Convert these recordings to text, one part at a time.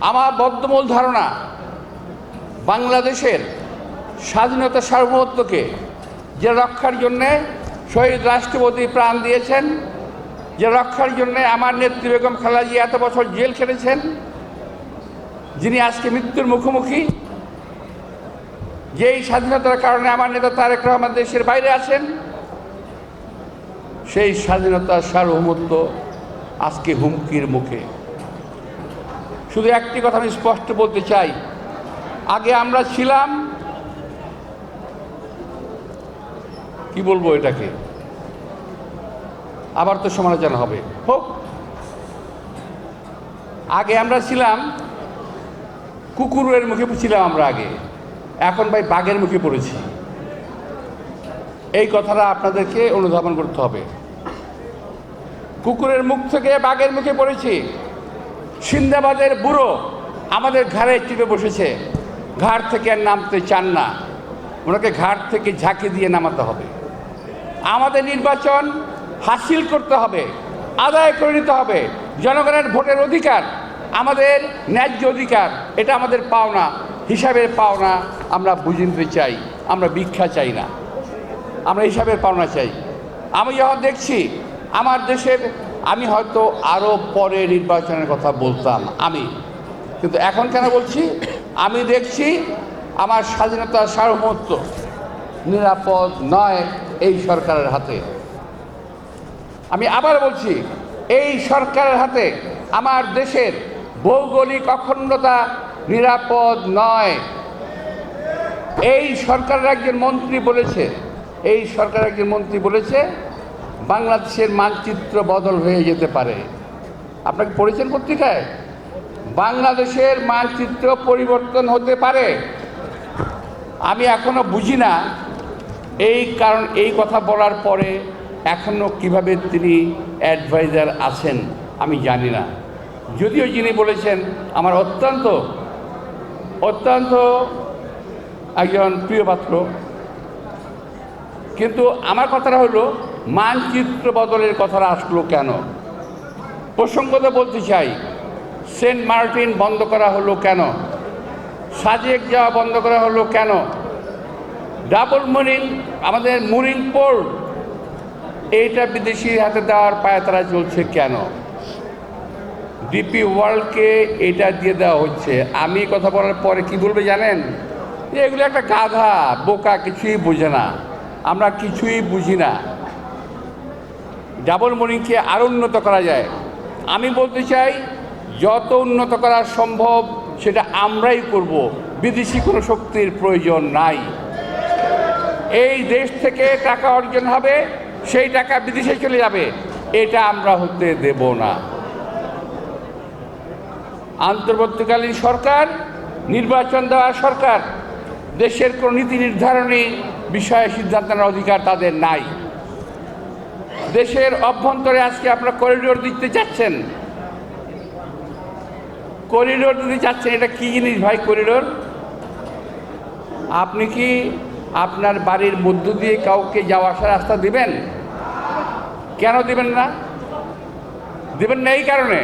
আমার বদ্ধমূল ধারণা, বাংলাদেশের স্বাধীনতা সার্বভৌমত্বকে যে রক্ষার জন্যে শহীদ রাষ্ট্রপতি প্রাণ দিয়েছেন, যে রক্ষার জন্যে আমার নেত্রী বেগম খালাজি এত বছর জেল খেটেছেন, যিনি আজকে মৃত্যুর মুখোমুখি, যেই স্বাধীনতার কারণে আমার নেতা তারেক রহমান দেশের বাইরে আছেন, সেই স্বাধীনতার সার্বভৌমত্ব আজকে হুমকির মুখে। শুধু একটি কথা আমি স্পষ্ট বলতে চাই। আগে আমরা ছিলাম, কি বলব এটাকে? আবার তো সমালোচনা হবে। হোক। আগে আমরা ছিলাম, কুকুরের মুখে ছিলাম আমরা আগে। এখন ভাই বাঘের মুখে পড়েছি। এই কথাটা আপনাদেরকে অনুধাবন করতে হবে। কুকুরের মুখ থেকে বাঘের মুখে পড়েছি। সিন্দাবাদের বুড়ো আমাদের ঘাড়ে চিপে বসেছে। ঘাড় থেকে আর নামতে চান না। ওনাকে ঘাট থেকে ঝাঁকি দিয়ে নামাতে হবে। আমাদের নির্বাচন হাসিল করতে হবে, আদায় করে নিতে হবে। জনগণের ভোটের অধিকার আমাদের ন্যায্য অধিকার, এটা আমাদের পাওনা, হিসাবের পাওনা আমরা বুঝে নিতে চাই, আমরা ভিক্ষা চাই না। আমরা হিসাবের পাওনা চাই। আমি যখন দেখছি আমার দেশের আমি হয়তো আরও পরে নির্বাচনের কথা বলতাম, আমি। কিন্তু এখন কেন বলছি? আমি দেখছি আমার স্বাধীনতার সার্বভৌমত্ব নিরাপদ নয় এই সরকারের হাতে। আমি আবার বলছি, এই সরকারের হাতে আমার দেশের ভৌগোলিক অখণ্ডতা নিরাপদ নয়। এই সরকারের একজন মন্ত্রী বলেছে, এই সরকারের একজন মন্ত্রী বলেছে বাংলাদেশের মানচিত্র বদল হয়ে যেতে পারে। আপনাকে পড়েছেন পত্রিকায়? বাংলাদেশের মানচিত্র পরিবর্তন হতে পারে। আমি এখনও বুঝি না এই কারণ, এই কথা বলার পরে এখনও কীভাবে তিনি অ্যাডভাইজার আছেন আমি জানি না। যদিও যিনি বলেছেন, আমার অত্যন্ত অত্যন্ত একজন প্রিয় পাত্র। কিন্তু আমার কথাটা হলো মানচিত্র বদলের কথাটা আসলো কেন? প্রসঙ্গত বলতে চাই, সেন্ট মার্টিন বন্ধ করা হলো কেন? সাজেক যাওয়া বন্ধ করা হলো কেন? ডাবল মুরিং, আমাদের মুরিং পোর্ট এইটা বিদেশির হাতে দেওয়ার পায়তারা চলছে কেন? ডিপি ওয়ার্ল্ডকে এটা দিয়ে দেওয়া হচ্ছে। আমি কথা বলার পরে কি বলবে জানেন? এগুলো একটা গাধা, বোকা, কিছুই বোঝে না। আমরা কিছুই বুঝি না। ডাবল মনিংকে আরও উন্নত করা যায়। আমি বলতে চাই, যত উন্নত করা সম্ভব, সেটা আমরাই করব। বিদেশি কোনো শক্তির প্রয়োজন নাই। এই দেশ থেকে টাকা অর্জন হবে, সেই টাকা বিদেশে চলে যাবে। এটা আমরা হতে দেব না। আন্তর্বর্তীকালীন সরকার, নির্বাচন দেওয়া সরকার, দেশের কোনো নীতি নির্ধারণী বিষয়ে সিদ্ধান্ত নেওয়ার অধিকার তাদের নাই। দেশের অভ্যন্তরে আজকে আপনারা করিডোর দিতে চাচ্ছেন করিডোর দিতে চাচ্ছেন এটা কি জিনিস ভাই করিডোর আপনি কি আপনার বাড়ির মধ্য দিয়ে কাউকে যাওয়া আসার রাস্তা দিবেন? কেন দিবেন না? দিবেন না এই কারণে।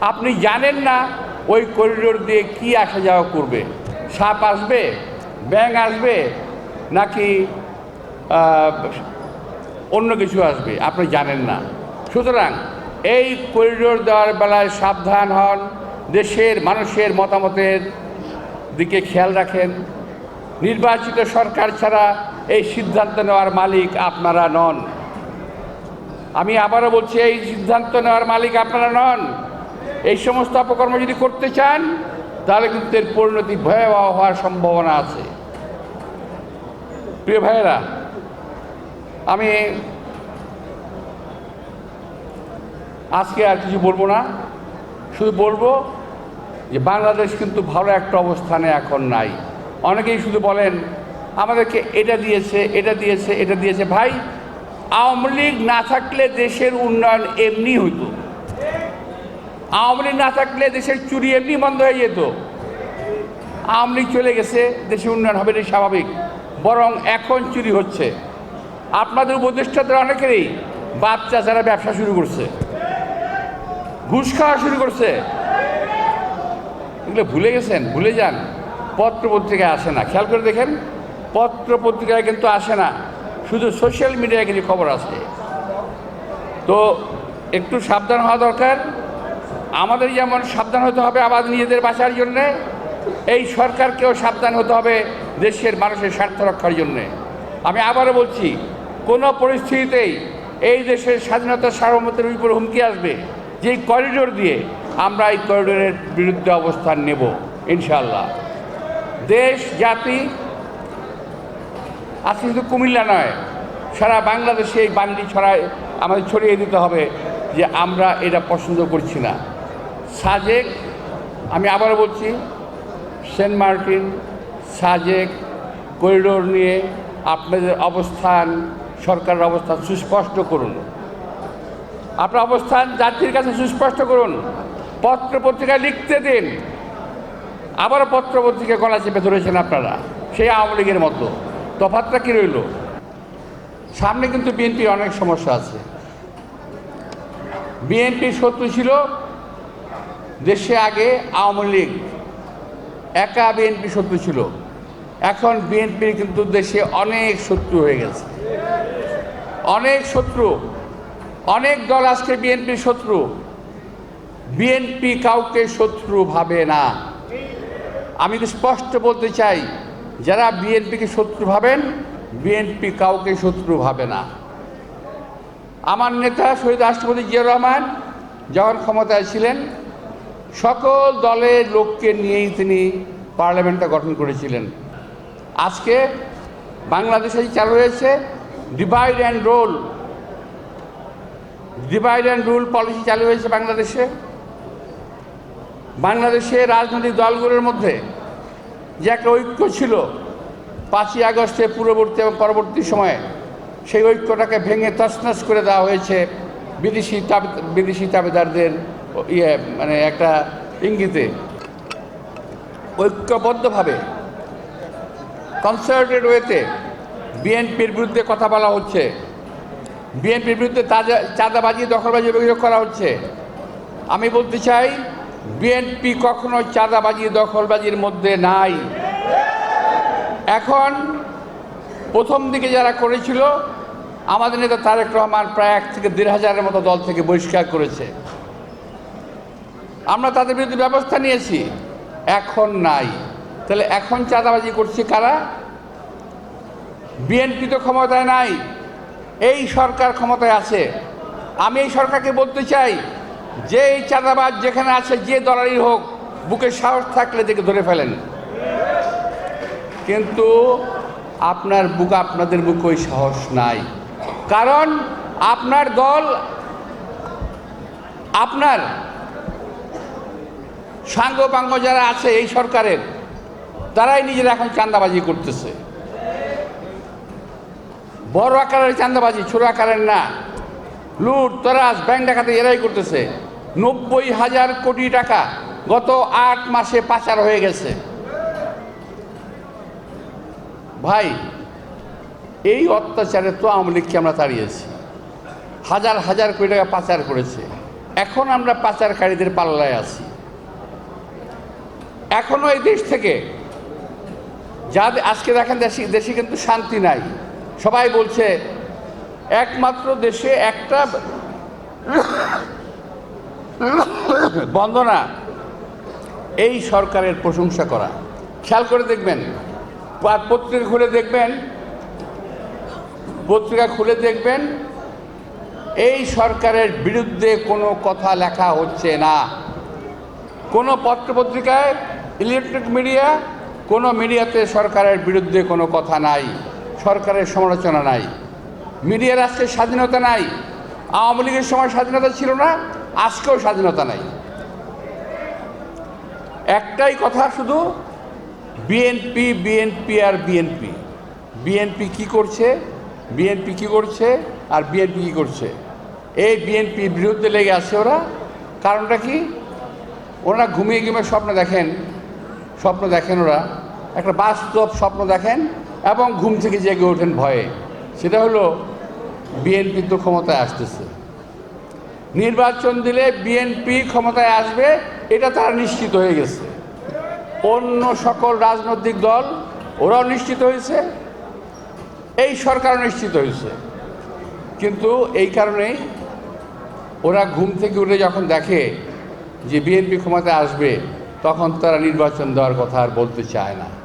আপনি জানেন না ওই করিডোর দিয়ে কি আসা যাওয়া করবে। সাপ আসবে, ব্যাঙ আসবে, নাকি অন্য কিছু আসবে, আপনি জানেন না। সুতরাং এই করিডোর দেওয়ার বেলায় সাবধান হন, দেশের মানুষের মতামতের দিকে খেয়াল রাখেন। নির্বাচিত সরকার ছাড়া এই সিদ্ধান্ত নেওয়ার মালিক আপনারা নন। আমি আবারও বলছি, এই সিদ্ধান্ত নেওয়ার মালিক আপনারা নন। এই সমস্ত অপকর্ম যদি করতে চান, তাহলে কিন্তু এর পরিণতি ভয়াবহ হওয়ার সম্ভাবনা আছে। প্রিয় ভাইয়েরা আমি আজকে আর কিছু বলব না। শুধু বলব যে বাংলাদেশ কিন্তু ভালো একটা অবস্থানে এখন নাই। অনেকেই শুধু বলেন, আমাদেরকে এটা দিয়েছে এটা দিয়েছে এটা দিয়েছে। ভাই, আওয়ামী লীগ না থাকলে দেশের উন্নয়ন এমনি হতো আওয়ামী লীগ না থাকলে দেশের চুরি এমনি বন্ধ হয়ে যেত। আওয়ামী লীগ চলে গেছে, দেশের উন্নয়ন হবে, এটাই স্বাভাবিক। বরং এখন চুরি হচ্ছে। আপনাদের উপদেষ্টাদের অনেকেরই বাচ্চা যারা ব্যবসা শুরু করছে, ঘুষ খাওয়া শুরু করছে। এগুলো ভুলে গেছেন, ভুলে যান। পত্র পত্রিকায় আসে না। খেয়াল করে দেখেন পত্র পত্রিকায় কিন্তু আসে না। শুধু সোশ্যাল মিডিয়ায় কিছু খবর আসে। তো একটু সাবধান হওয়া দরকার। আমাদের যেমন সাবধান হতে হবে আবার নিজেদের বাঁচার জন্যে, এই সরকারকেও সাবধান হতে হবে দেশের মানুষের স্বার্থ রক্ষার জন্যে। আমি আবারও বলছি কোনো পরিস্থিতিতেই এই দেশের স্বাধীনতা সার্বভৌমত্বের উপর হুমকি আসবে, যেই করিডোর দিয়ে আমরা এই করিডোরের বিরুদ্ধে অবস্থান নেব ইনশাল্লাহ দেশ, জাতি, আজকে শুধু কুমিল্লা নয়, সারা বাংলাদেশে এই বান্ডি ছড়ায় আমাদের ছড়িয়ে দিতে হবে যে আমরা এটা পছন্দ করছি না। সাজেক, আমি আবারও বলছি, সেন্ট মার্টিন, সাজেক করিডোর নিয়ে আপনাদের অবস্থান সরকারের অবস্থান সুস্পষ্ট করুন। আপনার অবস্থান জাতির কাছে সুস্পষ্ট করুন। পত্র পত্রিকায় লিখতে দিন। আবারও পত্র পত্রিকা গলা চেপে ধরেছেন আপনারা। সেই আওয়ামী লীগের মতো। তফাতটা কী রইল? সামনে কিন্তু বিএনপির অনেক সমস্যা আছে। বিএনপির শত্রু ছিল দেশে আগে আওয়ামী লীগ। একা বিএনপি শত্রু ছিল। এখন বিএনপির কিন্তু দেশে অনেক শত্রু হয়ে গেছে। অনেক শত্রু। অনেক দল আজকে বিএনপির শত্রু। বিএনপি কাউকে শত্রু ভাবে না। আমি তো স্পষ্ট বলতে চাই, যারা বিএনপিকে শত্রু ভাবেন, বিএনপি কাউকে শত্রু ভাবে না। আমার নেতা শহীদ রাষ্ট্রপতি জিয়া রহমান যখন ক্ষমতায় ছিলেন, সকল দলের লোককে নিয়েই তিনি পার্লামেন্টটা গঠন করেছিলেন। আজকে বাংলাদেশে চালু হয়েছে divide and rule divide and rule policy চালু হয়েছে বাংলাদেশে। বাংলাদেশে রাজনৈতিক দলগুলোর মধ্যে যে একটা ঐক্য ছিল পাঁচই আগস্টে পূর্ববর্তী এবং পরবর্তী সময়ে, সেই ঐক্যটাকে ভেঙে তছনছ করে দেওয়া হয়েছে বিদেশি বিদেশি তাবেদারদের ইয়ে মানে একটা ইঙ্গিতে। ঐক্যবদ্ধভাবে কনসার্টেড ওয়েতে বিএনপির বিরুদ্ধে কথা বলা হচ্ছে। বিএনপির বিরুদ্ধে তাজা, চাঁদাবাজি, দখলবাজি অভিযোগ করা হচ্ছে। আমি বলতে চাই, বিএনপি কখনো চাঁদাবাজি, দখলবাজির মধ্যে নাই। এখন প্রথম দিকে যারা করেছিল, আমাদের নেতা তারেক রহমান প্রায় এক থেকে দেড় হাজারের মতো দল থেকে বহিষ্কার করেছে। আমরা তাদের বিরুদ্ধে ব্যবস্থা নিয়েছি, এখন নাই। তাহলে এখন চাঁদাবাজি করছে কারা? বিএনপি তো ক্ষমতায় নাই। এই সরকার ক্ষমতায় আছে। আমি এই সরকারকে বলতে চাই, যে এই চাঁদাবাজ যেখানে আছে, যে দলারই হোক, বুকে সাহস থাকলে দেখে ধরে ফেলেন। কিন্তু আপনার বুক আপনাদের বুকে ওই সাহস নাই। কারণ আপনার দল, আপনার সাঙ্গপাঙ্গ যারা আছে এই সরকারের তারাই নিজেরা এখন চান্দাবাজি করতেছে। বড় আকারের চান্দাবাজি ছোট আকারের না। লুট তরাস ব্যাংক ডাকাতে এরাই করতেছে। নব্বই হাজার কোটি টাকা গত আট মাসে পাচার হয়ে গেছে। ভাই, এই অত্যাচারে তো আওয়ামী লীগকে আমরা তাড়িয়েছি। হাজার হাজার কোটি টাকা পাচার করেছে। এখন আমরা পাচারকারীদের পাল্লায় আছি। এখনও এই দেশ থেকে যাদের আজকে দেখেন দেশে দেশে কিন্তু শান্তি নাই। সবাই বলছে, একমাত্র দেশে একটা বন্দনা এই সরকারের প্রশংসা করা। খেয়াল করে দেখবেন পত্রিকা খুলে দেখবেন, পত্রিকা খুলে দেখবেন, এই সরকারের বিরুদ্ধে কোনো কথা লেখা হচ্ছে না। কোনো পত্রপত্রিকায় ইলেকট্রিক মিডিয়া কোনো মিডিয়াতে সরকারের বিরুদ্ধে কোনো কথা নাই, সরকারের সমালোচনা নাই মিডিয়ার আজকে স্বাধীনতা নাই, আওয়ামী লীগের সময় স্বাধীনতা ছিল না, আজকেও স্বাধীনতা নাই। একটাই কথা শুধু, বিএনপি বিএনপি আর বিএনপি। বিএনপি কি করছে, বিএনপি কি করছে আর বিএনপি কি করছে? এই বিএনপির বিরুদ্ধে লেগে আছে ওরা। কারণটা কি? ওরা ঘুমিয়ে ঘুমিয়ে স্বপ্ন দেখেন স্বপ্ন দেখেন ওরা। একটা বাস্তব স্বপ্ন দেখেন এবং ঘুম থেকে জেগে ওঠেন ভয়ে। সেটা হলো, বিএনপি তো ক্ষমতায় আসতেছে। নির্বাচন দিলে বিএনপি ক্ষমতায় আসবে, এটা তারা নিশ্চিত হয়ে গেছে। অন্য সকল রাজনৈতিক দল, ওরাও নিশ্চিত হয়েছে। এই সরকার নিশ্চিত হয়েছে। কিন্তু এই কারণেই ওরা ঘুম থেকে উঠে যখন দেখে যে বিএনপি ক্ষমতায় আসবে, তখন তারা নির্বাচন দেওয়ার কথা আর বলতে চায় না।